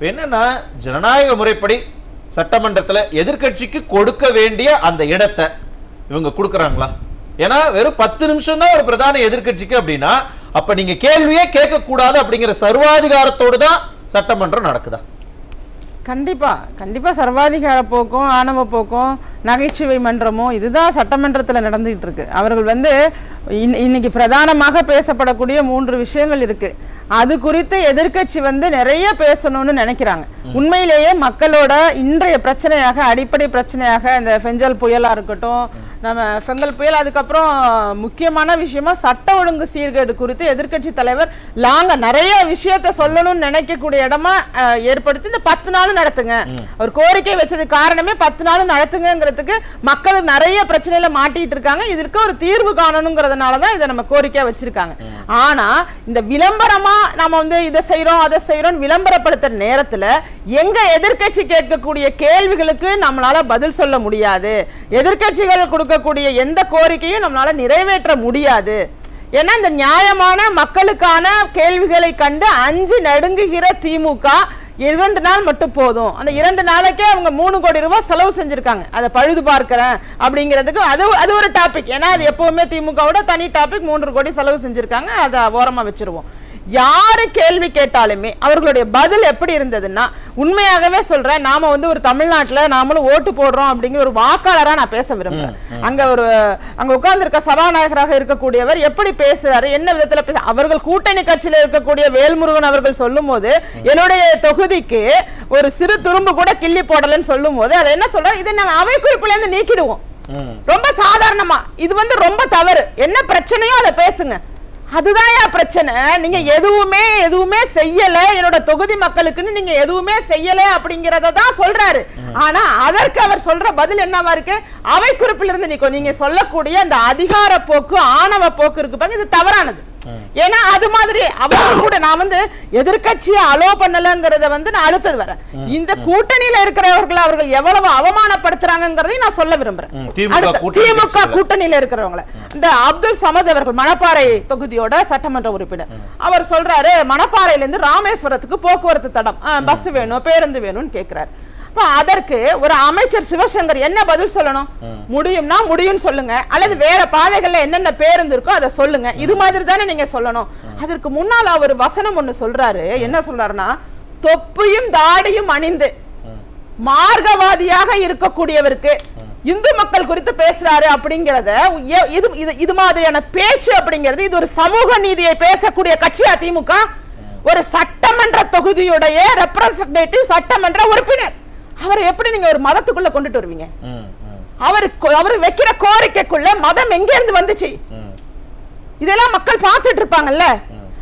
என்னன்னா ஜனநாயக முறைப்படி சட்டமன்றத்துல எதிர்க்கட்சிக்கு கொடுக்க வேண்டிய அந்த இடத்தை இவங்க கொடுக்கறாங்களா? ஏன்னா வெறும் பத்து நிமிஷம் தான் ஒரு பிரதான எதிர்க்கட்சிக்கு அப்படின்னா அப்ப நீங்க கேள்வியே கேட்க கூடாது அப்படிங்கிற சர்வாதிகாரத்தோடு தான் சட்டமன்றம் நடக்குதா? கண்டிப்பா கண்டிப்பா சர்வாதிகார போக்கும் ஆணவ போக்கும் நகைச்சுவை மன்றமும் இதுதான் சட்டமன்றத்துல நடந்துகிட்டு இருக்கு அவர்கள் வந்து இன்- இன்னைக்கு பிரதானமாக பேசப்படக்கூடிய மூன்று விஷயங்கள் இருக்கு. அது குறித்து எதிர்க்கட்சி வந்து நிறைய பேசணும்னு நினைக்கிறாங்க. உண்மையிலேயே மக்களோட இன்றைய பிரச்சனையாக அடிப்படை பிரச்சனையாக இந்த ஃபெஞ்சல் புயலா இருக்கட்டும் நம்ம ஃபெங்கல் புயல் அதுக்கப்புறம் முக்கியமான விஷயமா சட்ட ஒழுங்கு சீர்கேடு குறித்து எதிர்க்கட்சி தலைவர் லாங்க நிறைய விஷயத்த சொல்லணும்னு நினைக்கக்கூடிய இடமா ஏற்படுத்தி இந்த பத்து நாள் நடத்துங்க. ஒரு கோரிக்கை வச்சது காரணமே பத்து நாள் நடத்துங்கிறதுக்கு மக்கள் நிறைய பிரச்சனையில மாட்டிட்டு இருக்காங்க. இதற்கு ஒரு தீர்வு காணணுங்கிறதுனால தான் இதை நம்ம கோரிக்கையா வச்சிருக்காங்க. ஆனா இந்த விளம்பரமா நம்ம வந்து இதை செய்றோம் அதை செய்றோம் விளம்பரப்படுத்துற நேரத்துல எங்க எதிர்க்கட்சி கேட்கக்கூடிய கேள்விகளுக்கு நம்மளால பதில் சொல்ல முடியாது. எதிர்க்கட்சிகள் இருக்கக்கூடிய எந்த கோரிக்கையும் நம்மளால நிறைவேற்ற முடியாது. ஏன்னா இந்த நியாயமான மக்களுக்கான கேள்விகளை கண்டு அஞ்சு நடுங்குகிற திமுக இரண்டு நாள் மட்டும் போதும். அந்த இரண்டு நாளைக்கே அவங்க மூணு கோடி ரூபாய் செலவு செஞ்சிருக்காங்க. அதை பழுது பார்க்கிறேன் அப்படிங்கிறதுக்கு அது அது ஒரு டாபிக் ஏன்னா அது எப்பவுமே திமுகவோட தனி டாபிக் மூன்று கோடி செலவு செஞ்சிருக்காங்க. அதை ஓரமாக வச்சிருவோம். யாரு கேள்வி கேட்டாலுமே அவர்களுடைய பதில் எப்படி இருந்ததுன்னா உண்மையாகவே சொல்றேன் நாம வந்து ஒரு தமிழ்நாட்டுல நாமளும் ஓட்டு போடுறோம் அப்படிங்கிற ஒரு வாக்காளரா நான் பேச விரும்புறேன். அங்க ஒரு அங்க உட்கார்ந்திருக்க சபாநாயகராக இருக்கக்கூடியவர் எப்படி பேசுறாரு என்ன விதத்துல பேச அவர்கள் கூட்டணி கட்சியில இருக்கக்கூடிய வேல்முருகன் அவர்கள் சொல்லும் போது என்னுடைய தொகுதிக்கு ஒரு சிறு துரும்பு கூட கிள்ளி போடலன்னு சொல்லும் போது அதை என்ன சொல்றாரு? இதை நாங்க அவை குறிப்புல இருந்து நீக்கிடுவோம். ரொம்ப சாதாரணமா. இது வந்து ரொம்ப தவறு. என்ன பிரச்சனையோ அதை பேசுங்க. அதுதான் பிரச்சனை. நீங்க எதுவுமே எதுவுமே செய்யல. என்னோட தொகுதி மக்களுக்குன்னு நீங்க எதுவுமே செய்யல அப்படிங்கறத தான் சொல்றாரு. ஆனா அதற்கு அவர் சொல்ற பதில் என்னவா இருக்கு? அவை குறிப்பிலிருந்து நீங்க சொல்லக்கூடிய அந்த அதிகார போக்கு ஆணவ போக்கு இருக்கு பாருங்க இது தவறானது. ஏன்னா அது மாதிரி அவங்க கூட நான் வந்து எதிர்க்கட்சியை அலோ பண்ணலங்கிறத வந்து நான் அடுத்தது வரேன் இந்த கூட்டணியில இருக்கிறவர்கள் அவர்கள் எவ்வளவு அவமானப்படுத்துறாங்கிறதையும் நான் சொல்ல விரும்புறேன். திமுக. கூட்டணியில இருக்கிறவங்கள. இந்த அப்துல் சமத் அவர்கள் மணப்பாறை தொகுதியோட சட்டமன்ற உறுப்பினர். அவர் சொல்றாரு மணப்பாறையில இருந்து ராமேஸ்வரத்துக்கு போக்குவரத்து தடம். பஸ் வேணும் பேருந்து வேணும்னு கேக்குறாரு. அப்ப அதற்கு ஒரு அமைச்சர் சிவசங்கர் என்ன பதில் சொல்லணும்? முடியும்னா முடியும்னு சொல்லுங்க. அல்லது வேற பாதைகள்ல என்னென்ன பேருந்து இருக்கோ அதை சொல்லுங்க. இது மாதிரி தானே நீங்க சொல்லணும். அதற்கு முன்னால் அவர் வசனம் ஒண்ணு சொல்றாரு. என்ன சொல்றாருன்னா தொப்பியும் தாடியும் அணிந்து மார்க்கவாதியாக இருக்கக்கூடியவருக்கு இந்து மக்கள் குறித்து பேசுறாரு அப்படிங்கறத இது- இது மாதிரியான பேச்சு அப்படிங்கிறது இது ஒரு சமூக நீதியை பேசக்கூடிய கட்சியா திமுக? ஒரு சட்டமன்ற தொகுதியுடைய ரெப்ரசன்டேட்டிவ் சட்டமன்ற உறுப்பினர். அவரை எப்படி நீங்க ஒரு மதத்துக்குள்ள கொண்டுட்டு வருவீங்க? ம், அவர் அவர் வைக்கிற கோரிக்கைக்குள்ள மதம் எங்க இருந்து வந்துச்சு. இதெல்லாம் மக்கள் பார்த்துட்டு இருப்பாங்கல்ல?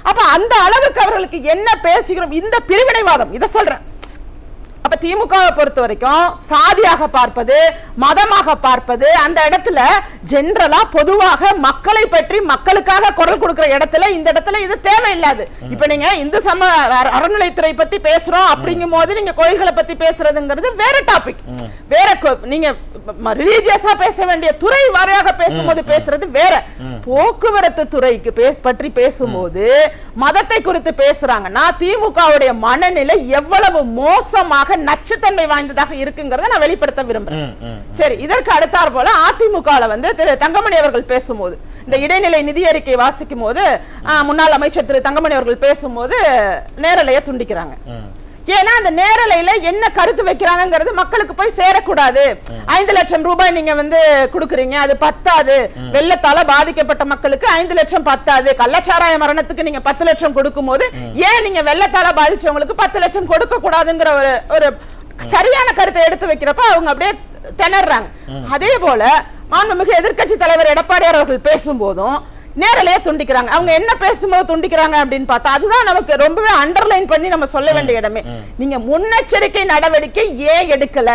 அப்ப அந்த அளவுக்கு அவர்களுக்கு என்ன பேசுகிறோம்? இந்த பிரிவினைவாதம் இத சொல்றேன். அப்ப திமுகவை பொறுத்த வரைக்கும் சாதியாக பார்ப்பது மதமாக பார்ப்பது அந்த இடத்துல ஜெனரலா பொதுவாக மக்களை பற்றி மக்களுக்காக குரல் கொடுக்கிற இடத்துல இந்த இடத்துல இது தேவையில்லாது. இப்ப நீங்க இந்து சம அற- அறநிலைத்துறை பத்தி பேசுறோம் அப்படிங்கும் போது நீங்க கோயில்களை பத்தி பேசுறதுங்கிறது வேற டாபிக் வேற நீங்க ரிலீஜியஸா பேச வேண்டிய துறை வாரியாக பேசும்போது பேசுறது வேற. போக்குவரத்து துறைக்கு பற்றி பேசும்போது மதத்தை குறித்து பேசுறாங்கன்னா திமுகவுடைய மனநிலை எவ்வளவு மோசமாக நச்சுத்தன்மை வாய்ந்ததாக இருக்குங்கிறத நான் வெளிப்படுத்த விரும்புறேன். சரி இதற்கு அடுத்தாற் போல அதிமுகல வந்து திரு தங்கமணி அவர்கள் பேசும்போது இந்த இடைநிலை நிதி அறிக்கை வாசிக்கும் போது முன்னாள் அமைச்சர் திரு தங்கமணி அவர்கள் பேசும்போது நேரலைய துண்டிக்கிறாங்க. ஏன்னா அந்த நேரலையில என்ன கருத்து வைக்கிறாங்கிறது மக்களுக்கு போய் சேரக்கூடாது. ஐந்து லட்சம் ரூபாய் நீங்க வந்து கொடுக்குறீங்க அது பத்தாது. வெள்ளத்தால பாதிக்கப்பட்ட மக்களுக்கு ஐந்து லட்சம் பத்தாது. கள்ளச்சாராய மரணத்துக்கு நீங்க பத்து லட்சம் கொடுக்கும் போது ஏன் நீங்க வெள்ளத்தால பாதிச்சவங்களுக்கு பத்து லட்சம் கொடுக்க கூடாதுங்கிற ஒரு ஒரு சரியான கருத்தை எடுத்து வைக்கிறப்ப அவங்க அப்படியே திணறாங்க. அதே போல மாண்புமிகு எதிர்க்கட்சி தலைவர் எடப்பாடியார் அவர்கள் பேசும்போதும் நேரலையே துண்டிக்கிறாங்க. அவங்க என்ன பேசும்போது துண்டிக்கிறாங்க அப்படின்னு பார்த்தா அதுதான் நமக்கு ரொம்பவே அண்டர்லைன் பண்ணி நம்ம சொல்ல வேண்டிய இடமே. நீங்க முன்னெச்சரிக்கை நடவடிக்கை ஏன் எடுக்கல?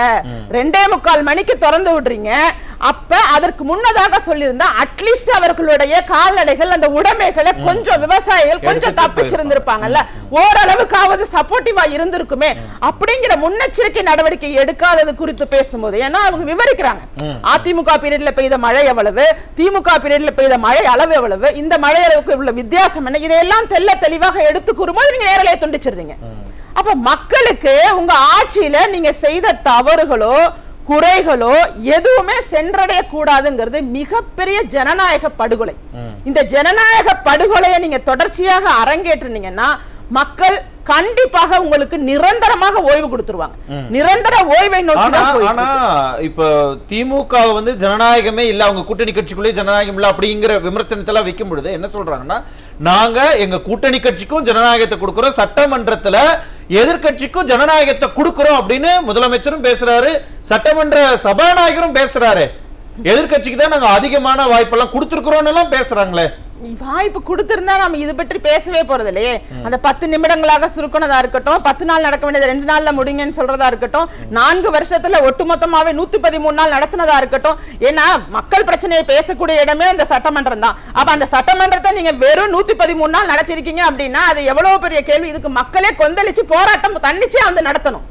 ரெண்டே முக்கால் மணிக்கு திறந்து விடுறீங்க. அப்ப அதற்கு முன்னதாக சொல்லியிருந்தா அட்லீஸ்ட் அவர்களுடைய கால்நடைகள் அந்த உடைமைகளை கொஞ்சம் விவசாயிகள் கொஞ்சம் தப்பிச்சிருந்திருப்பாங்கல்ல. ஓரளவுக்காவது சப்போர்ட்டிவா இருந்திருக்குமே. அப்படிங்கிற முன்னெச்சரிக்கை நடவடிக்கை எடுக்காதது குறித்து பேசும்போது ஏன்னா அவங்க விவரிக்கிறாங்க. அதிமுக பீரியட்ல பெய்த மழை எவ்வளவு? திமுக பீரியட்ல பெய்த மழை அளவு எவ்வளவு? இந்த மழை அளவுக்கு உள்ள வித்தியாசம் என்ன? இதையெல்லாம் தெல்ல தெளிவாக எடுத்து கூறும்போது நீங்க நேரலையை துண்டிச்சிருந்தீங்க அப்ப மக்களுக்கு உங்க ஆட்சியில நீங்க செய்த தவறுகளோ குறைகளோ எதுவுமே சென்றடைய கூடாதுங்கிறது மிகப்பெரிய ஜனநாயக படுகொலை. இந்த ஜனநாயக படுகொலையை நீங்க தொடர்ச்சியாக அரங்கேற்றுனீங்கன்னா மக்கள் கண்டிப்பாக உங்களுக்கு நிரந்தரமாக ஓய்வு கொடுத்துருவாங்க. நிரந்தர ஓய்வை நோக்கி ஆனா இப்ப திமுக வந்து ஜனநாயகமே இல்ல அவங்க கூட்டணி கட்சிக்குள்ளே ஜனநாயகம் இல்ல அப்படிங்கிற விமர்சனத்தை எல்லாம் வைக்கும் பொழுது என்ன சொல்றாங்கன்னா நாங்க எங்க கூட்டணி கட்சிக்கும் ஜனநாயகத்தை கொடுக்கிறோம் சட்டமன்றத்துல எதிர்க்கட்சிக்கும் ஜனநாயகத்தை கொடுக்கிறோம் அப்படின்னு முதலமைச்சரும் பேசுறாரு சட்டமன்ற சபாநாயகரும் பேசுறாரு. எதிர்க்கட்சிக்கு தான் நாங்க அதிகமான வாய்ப்பெல்லாம் கொடுத்துருக்குறோம் எல்லாம் பேசுறாங்களே. வாய்ப்பு கொடுத்திருந்தா நம்ம இது பற்றி பேசவே போறது இல்லையே அந்த பத்து நிமிடங்களாக சுருக்கினதா இருக்கட்டும் பத்து நாள் நடக்க வேண்டியது ரெண்டு நாள்ல முடிங்கன்னு சொல்றதா இருக்கட்டும் நான்கு வருஷத்துல ஒட்டுமொத்தமாவே நூத்தி பதிமூணு நாள் நடத்தினதா இருக்கட்டும். ஏன்னா மக்கள் பிரச்சனையை பேசக்கூடிய இடமே அந்த சட்டமன்றம் தான். அப்ப அந்த சட்டமன்றத்தை நீங்க வெறும் நூத்தி பதிமூணு நாள் நடத்திருக்கீங்க அப்படின்னா அது எவ்வளவு பெரிய கேள்வி. இதுக்கு மக்களே கொந்தளிச்சு போராட்டம் தன்னிச்சே வந்து நடத்தணும்.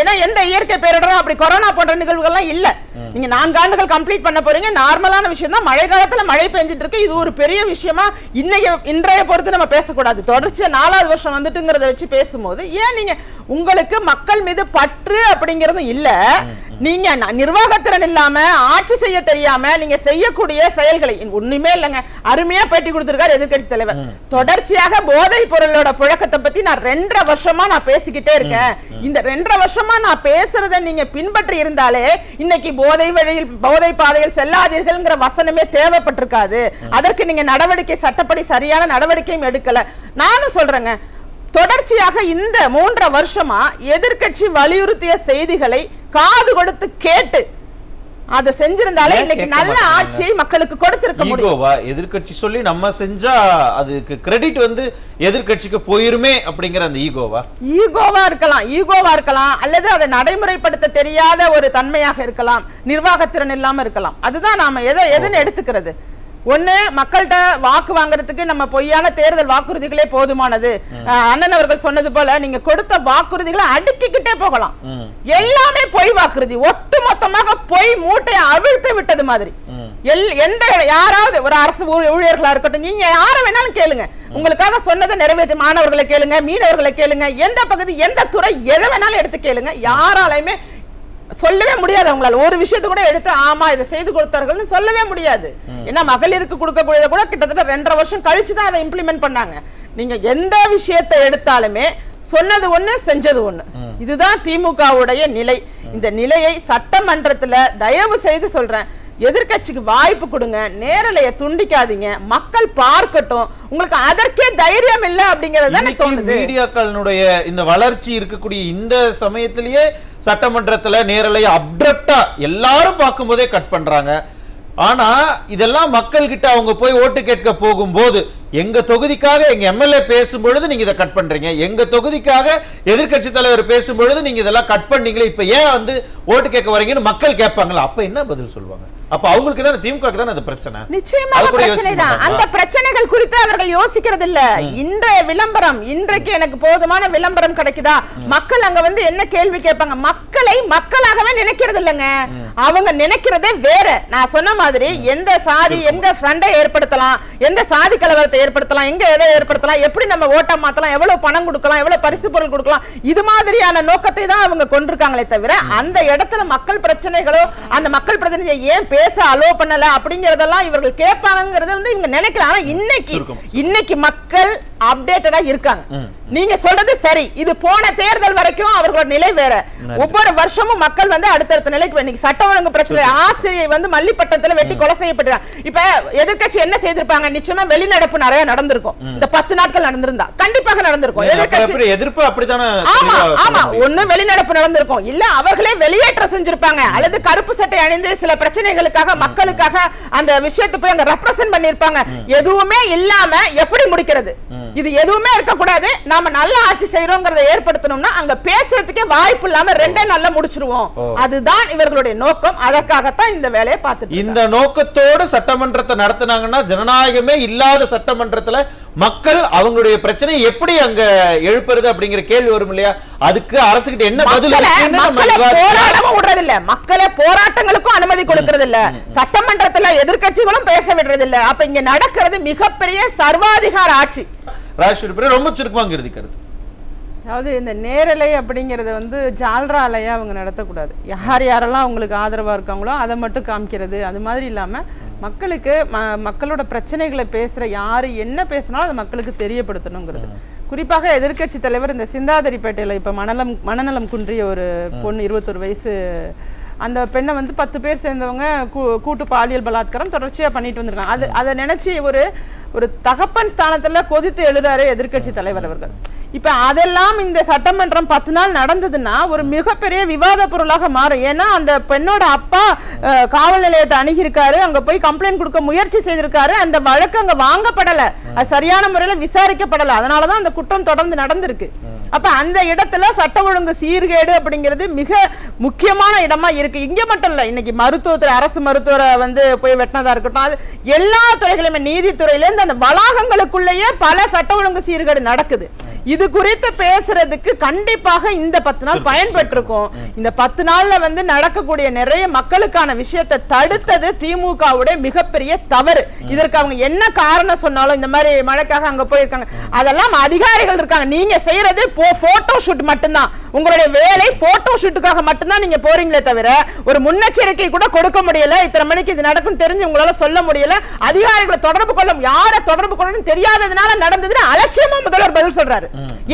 ஏன்னா எந்த இயற்கை பேரிடரும் அப்படி கொரோனா போன்ற நிகழ்வுகள்லாம் இல்ல. நீங்க நான்கு ஆண்டுகள் கம்ப்ளீட் பண்ண போறீங்க. நார்மலான விஷயம் தான். மழை காலத்துல மழை பெஞ்சிட்டு இருக்கு. இது ஒரு பெரிய விஷயமா இன்னைக்கு இன்றைய பொறுத்து நம்ம பேசக்கூடாது. தொடர்ச்சியா நாலாவது வருஷம் வந்துட்டுங்கிறத வச்சு பேசும்போது ஏன் நீங்க உங்களுக்கு மக்கள் மீது பற்று அப்படிங்கறதும் இல்ல. நீங்க நிர்வாகத்திறன் இல்லாம ஆட்சி செய்ய தெரியாம நீங்க செய்யக்கூடிய செயல்களை ஒண்ணுமே இல்லைங்க. அருமையா பேட்டி கொடுத்திருக்காரு எதிர்க்கட்சி தலைவர். தொடர்ச்சியாக போதைப் பொருளோட புழக்கத்தை பத்தி நான் ரெண்டரை வருஷமா நான் பேசிக்கிட்டே இருக்கேன். இந்த ரெண்டரை வருஷமா நான் பேசுறத நீங்க பின்பற்றி இருந்தாலே இன்னைக்கு போதை வழியில் போதை பாதையில் செல்லாதீர்கள்ங்கிற வசனமே தேவைப்பட்டிருக்காது. அதற்கு நீங்க நடவடிக்கை சட்டப்படி சரியான நடவடிக்கையும் எடுக்கல. நானும் சொல்றேங்க தொடர்ச்சியாக இந்த மூன்றரை வருஷமா எதிர்க்கட்சி வலியுறுத்திய செய்திகளை காது கொடுத்து கேட்டு அதை செஞ்சிருந்தாலே இன்னைக்கு நல்ல? ஆட்சியை மக்களுக்கு கொடுத்திருக்க முடியும். ஈகோவா எதிர்க்கட்சி சொல்லி நம்ம செஞ்சா அதுக்கு கிரெடிட் வந்து எதிர்க்கட்சிக்கு போயிருமே அப்படிங்கிற அந்த ஈகோவா ஈகோவா இருக்கலாம். ஈகோவா இருக்கலாம். அல்லது அதை நடைமுறைப்படுத்த தெரியாத ஒரு தன்மையாக இருக்கலாம். நிர்வாகத்திறன் இல்லாம இருக்கலாம். அதுதான் நாம எதை எதுன்னு எடுத்துக்கிறது. ஒண்ணு மக்கள்கிட்ட வாக்கு வாங்குறதுக்கு நம்ம பொய்யான தேர்தல் வாக்குறுதிகளே போதுமானது. அண்ணன் அவர்கள் சொன்னது போல நீங்க கொடுத்த வாக்குறுதிகளை அடுக்கிக்கிட்டே போகலாம். எல்லாமே பொய் வாக்குறுதி. ஒட்டுமொத்தமாக பொய் மூட்டையை அவிழ்த்து விட்டது மாதிரி. எல் எந்த யாராவது ஒரு அரசு ஊழி- ஊழியர்களா இருக்கட்டும் நீங்க யார வேணாலும் கேளுங்க. உங்களுக்காக சொன்னதை நிறைவேற்றி மாணவர்களை கேளுங்க மீனவர்களை கேளுங்க எந்த பகுதி எந்த துறை எதை வேணாலும் எடுத்து கேளுங்க. யாராலையுமே சொல்லவே முடியாது. அவங்களால ஒரு விஷயத்தை கூட எடுத்து ஆமா இதை செய்து கொடுத்தார்கள்னு சொல்லவே முடியாது. ஏன்னா மகளிருக்கு கொடுக்கக்கூடியதை கூட கிட்டத்தட்ட ரெண்டரை வருஷம் கழிச்சு தான் அதை இம்ப்ளிமெண்ட் பண்ணாங்க. நீங்க எந்த விஷயத்தை எடுத்தாலுமே சொன்னது ஒண்ணு செஞ்சது ஒண்ணு. இதுதான் திமுகவுடைய நிலை. இந்த நிலையை சட்டமன்றத்துல தயவு செய்து சொல்றேன். எதிர்க்கட்சிக்கு வாய்ப்பு கொடுங்க. நேரலைய துண்டிக்காதீங்க. மக்கள் பார்க்கட்டும். உங்களுக்கு அதற்கே தைரியம் இல்ல அப்படிங்கறது தானே தோணுது. மீடியாக்களினுடைய இந்த வளர்ச்சி இருக்கக்கூடிய இந்த சமயத்திலேயே சட்டமன்றத்துல நேரலை அப்ரப்டா எல்லாரும் பார்க்கும்போதே கட் பண்றாங்க. ஆனா இதெல்லாம் மக்கள் கிட்ட அவங்க போய் ஓட்டு கேட்க போகும்போது எங்க தொகுதிக்காக எங்க எம்எல்ஏ பேசும் பொழுது நீங்க இதை கட் பண்றீங்க. எங்க தொகுதிக்காக எதிர்க்கட்சி தலைவர் பேசும் பொழுது நீங்க இதெல்லாம் கட் பண்ணீங்களே இப்ப ஏன் வந்து ஓட்டு கேட்க வரீங்கன்னு மக்கள் கேட்பாங்களா? அப்ப என்ன பதில் சொல்லுவாங்க? அப்ப அவங்களுக்கு தானே திமுக தானே அது பிரச்சனை? நிச்சயமாக பிரச்சனை தான்? அந்த பிரச்சனைகள் குறித்து அவர்கள் யோசிக்கிறது இல்ல இன்றைய விளம்பரம் இன்றைக்கு எனக்கு போதுமான விளம்பரம் கிடைக்குதா? மக்கள் அங்க வந்து என்ன கேள்வி கேட்பாங்க? மக்களை மக்களாகவே நினைக்கிறது இல்லைங்க அவங்க நினைக்கிறதே வேற. நான் சொன்ன மாதிரி எந்த சாதி எங்க சண்டை ஏற்படுத்தலாம்? எந்த சாதி கலவரத்தை ஏற்படுத்தலாம் எங்க எதை ஏற்படுத்தலாம் எப்படி நம்ம ஓட்ட மாத்தலாம் எவ்வளவு பணம் கொடுக்கலாம் எவ்வளவு பரிசு பொருள் கொடுக்கலாம் இது மாதிரியான நோக்கத்தை தான் அவங்க கொண்டிருக்காங்களே தவிர அந்த இடத்துல மக்கள் பிரச்சனைகளோ அந்த மக்கள் பிரதிநிதியை ஏன் பேச அலோ பண்ணல அப்படிங்கறதெல்லாம் இவர்கள் கேட்பாங்கிறத வந்து இவங்க நினைக்கலாம் ஆனா இன்னைக்கு. இன்னைக்கு மக்கள் அப்டேட்டடா இருக்காங்க. நீங்க சொல்றது சரி. இது போன தேர்தல் வரைக்கும் அவர்களோட நிலை வேற. ஒவ்வொரு வருஷமும் மக்கள் வந்து அடுத்தடுத்த நிலைக்கு இன்னைக்கு சட்ட ஒழுங்கு பிரச்சனை ஆசிரியை வந்து மல்லிப்பட்டத்துல வெட்டி கொலை செய்யப்பட்டாங்க இப்ப எதிர்க்கட்சி என்ன செய்திருப்பாங்க? நிச்சயமா வெளிநடப்பு நிறைய நடந்திருக்கும். இந்த பத்து நாட்கள் நடந்திருந்தா கண்டிப்பாக நடந்திருக்கும். எப்படி எதிர்ப்பு அப்படித்தானே ஆமா ஆமா. ஒண்ணு வெளிநடப்பு நடந்திருக்கும். இல்ல அவர்களே வெளியேற்றம் செஞ்சிருப்பாங்க. அல்லது கருப்பு சட்டை அணிந்து சில பிரச்சனைகளுக்காக மக்களுக்காக அந்த விஷயத்தை போய் அங்க ரெப்ரசென்ட் பண்ணிருப்பாங்க. எதுவுமே இல்லாம எப்படி முடிக்கிறது. இது எதுவுமே இருக்கக்கூடாது. நாம நல்ல ஆட்சி செய்யறோங்கிறத ஏற்படுத்தணும்னா அங்க பேசுறதுக்கே வாய்ப்பு இல்லாம ரெண்டே நல்லா முடிச்சிருவோம். அதுதான் இவர்களுடைய நோக்கம். அதற்காகத்தான் இந்த வேலையை பார்த்துட்டு இந்த நோக்கத்தோடு சட்டமன்றத்தை நடத்துனாங்கன்னா ஜனநாயகமே இல்லாத சட்டமன்றத்துல மக்கள் அவங்களுடைய பிரச்சனை எப்படி அங்க எழுப்புறது அப்படிங்கிற கேள்வி வரும் இல்லையா? அதுக்கு அரசுகிட்ட என்ன பதில். போராடவும் விடுறது இல்ல மக்களை போராட்டங்களுக்கும் அனுமதி கொடுக்கறது இல்ல சட்டமன்றத்துல எதிர்க்கட்சிகளும் பேச விடுறது இல்ல அப்ப இங்க நடக்கிறது மிகப்பெரிய சர்வாதிகார ஆட்சி. ராஜேஸ்வரி பிரியா, ரொம்ப சுருக்கமாக இறுதி கருத்து. அதாவது இந்த நேரலை அப்படிங்கறத வந்து ஜால்ரா அலையா அவங்க நடத்தக்கூடாது. யார் யாரெல்லாம் அவங்களுக்கு ஆதரவா இருக்காங்களோ அதை மட்டும் காமிக்கிறது. அது மாதிரி இல்லாம மக்களுக்கு ம- மக்களோட பிரச்சனைகளை பேசுற யாரு என்ன பேசினாலும் அதை மக்களுக்கு தெரியப்படுத்தணுங்கிறது. குறிப்பாக எதிர்க்கட்சி தலைவர் இந்த சிந்தாதிரிப்பேட்டையில இப்ப மனநலம் மனநலம் குன்றிய ஒரு பொண்ணு இருபத்தொரு வயசு. அந்த பெண்ணை வந்து பத்து பேர் சேர்ந்தவங்க கூ- கூட்டு பாலியல் பலாத்காரம் தொடர்ச்சியா பண்ணிட்டு வந்திருக்காங்க. அது அதை நினைச்சு ஒரு ஒரு தகப்பன் ஸ்தானத்தில் கொதித்து எழுதாரு எதிர்க்கட்சி தலைவர் அவர்கள். இப்போ அதெல்லாம் இந்த சட்டமன்றம் பத்து நாள் நடந்ததுன்னா ஒரு மிகப்பெரிய விவாத பொருளாக மாறும். ஏன்னா அந்த பெண்ணோட அப்பா காவல் நிலையத்தை அணுகியிருக்காரு அங்கே போய் கம்ப்ளைண்ட் கொடுக்க முயற்சி செய்திருக்காரு அந்த வழக்கு அங்கே வாங்கப்படலை. அது சரியான முறையில் விசாரிக்கப்படலை. அதனால அதனாலதான் அந்த குற்றம் தொடர்ந்து நடந்திருக்கு. அப்ப அந்த இடத்துல சட்ட ஒழுங்கு சீர்கேடு அப்படிங்கிறது மிக முக்கியமான இடமா இருக்கு. இங்க மட்டும் இல்ல இன்னைக்கு மருத்துவத்துறை அரசு மருத்துவரை வந்து போய் வெட்டினதா இருக்கட்டும் அது எல்லா துறைகளுமே நீதித்துறையிலேருந்து அந்த வளாகங்களுக்குள்ளேயே பல சட்ட ஒழுங்கு சீர்கேடு நடக்குது. இது குறித்து பேசுறதுக்கு கண்டிப்பாக இந்த பத்து நாள் பயன்பட்டிருக்கும் இந்த பத்து நாள்ல வந்து நடக்கக்கூடிய நிறைய மக்களுக்கான விஷயத்தை தடுத்தது திமுகவுடைய மிகப்பெரிய தவறு. இதற்கு அவங்க என்ன காரணம் சொன்னாலும் இந்த மாதிரி மழைக்காக அங்க போயிருக்காங்க. அதெல்லாம் அதிகாரிகள் இருக்காங்க. நீங்க செய்யறது போட்டோ ஷூட் மட்டும்தான். உங்களுடைய வேலை போட்டோ ஷூட்டுக்காக மட்டும்தான் நீங்க போறீங்களே தவிர ஒரு முன்னெச்சரிக்கை கூட கொடுக்க முடியல. இத்தனை மணிக்கு இது நடக்கும் தெரிஞ்சு உங்களால சொல்ல முடியல. அதிகாரிகளை தொடர்பு கொள்ள யாரை தொடர்பு கொள்ளணும் தெரியாததுனால நடந்ததுன்னு அலட்சியமா முதல்வர் பதில் சொல்றாரு.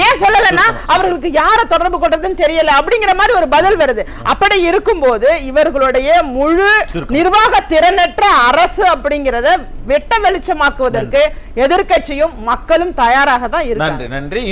ஏன் சொல்லலைன்னா அவர்களுக்கு யாரை தொடர்பு கொள்றதுன்னு தெரியல அப்படிங்கிற மாதிரி ஒரு பதில் வருது. அப்படி இருக்கும்போது இவர்களுடைய முழு நிர்வாக திறனற்ற அரசு அப்படிங்கறத வெட்ட வெளிச்சமாக்குவதற்கு எதிர்க்கட்சியும் மக்களும் தயாராக தான் இருக்காங்க. நன்றி நன்றி.